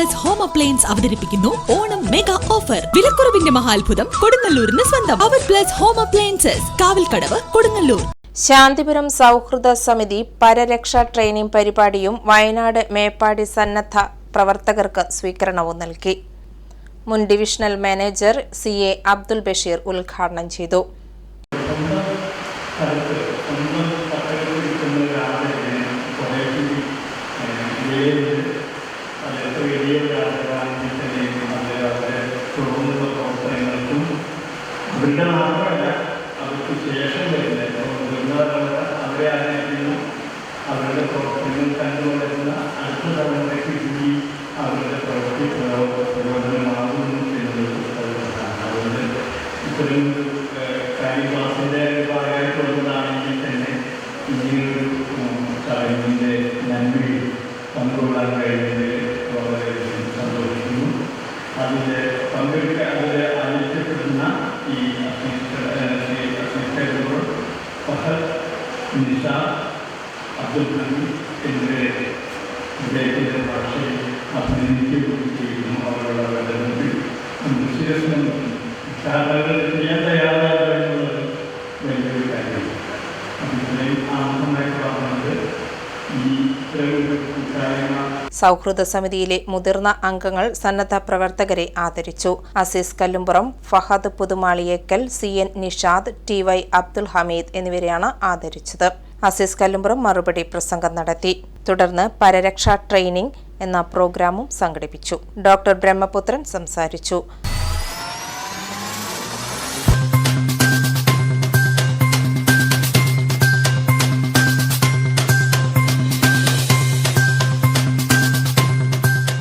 Plus home appliance അവതരിപ്പിക്കുന്നു. Onam mega offer വിലക്കുറവിന്റെ മഹാത്ഭുതം കൊടുങ്ങല്ലൂരിന് സ്വന്തം. അവർ plus home appliances Kavalkadavu Kodungallur. Santhipuram സൗഹൃദ സമിതി പരരക്ഷ ട്രെയിനിംഗ് പരിപാടിയും വയനാട് മേപ്പാടി സന്നദ്ധ പ്രവർത്തകർക്ക് സ്വീകരണവും നൽകി. മുൻ divisional manager C A Abdul Basheer ഉദ്ഘാടനം ചെയ്തു. പ്രവർത്തനങ്ങൾക്കും അവരുടെ മാത്രമല്ല അവർക്ക് ശേഷം വരുന്ന മുതിർന്നവരല്ല അവരെ ആരാധിക്കുന്നു അവരുടെ പ്രവർത്തനങ്ങൾ കണ്ടുകൊണ്ടിരുന്ന അടുത്ത തലമുറയ്ക്ക് കൂടി അവരുടെ പ്രവൃത്തി പ്രയോജനമാകുന്നു പ്രധാനമാണ് അതുകൊണ്ട് ഇത്തരം കാര്യം ക്ലാസിന്റെ ഭാഗമായിട്ടുള്ളതാണെങ്കിൽ തന്നെ ഇങ്ങനെയൊരു ചടങ്ങിന്റെ നന്മയിൽ പങ്കുകൊള്ളാൻ കഴിയുന്നത് വളരെ സന്തോഷിക്കുന്നു. അതിന്റെ പങ്കെടുക്കാൻ നിഷ അബ്ദുൽ ഹമീദ് എന്നിവരെ വിജയത്തിന്റെ ഭാഷയെ അഭിനന്ദിക്കുകയും ചെയ്യുന്നു. അവരുടെ സാധാരണ ചെയ്യാൻ സൗഹൃദ സമിതിയിലെ മുതിർന്ന അംഗങ്ങൾ സന്നദ്ധ പ്രവർത്തകരെ ആദരിച്ചു. Azeez Kallumpuram Fahad Puthumaliyekkal C N Nishad T Y Abdul Hameed എന്നിവരെയാണ് ആദരിച്ചത്. അസീസ് കല്ലുംപുറം മറുപടി പ്രസംഗം നടത്തി. തുടർന്ന് പരരക്ഷാ ട്രെയിനിംഗ് എന്ന പ്രോഗ്രാമും സംഘടിപ്പിച്ചു. ഡോക്ടർ ബ്രഹ്മപുത്രൻ സംസാരിച്ചു.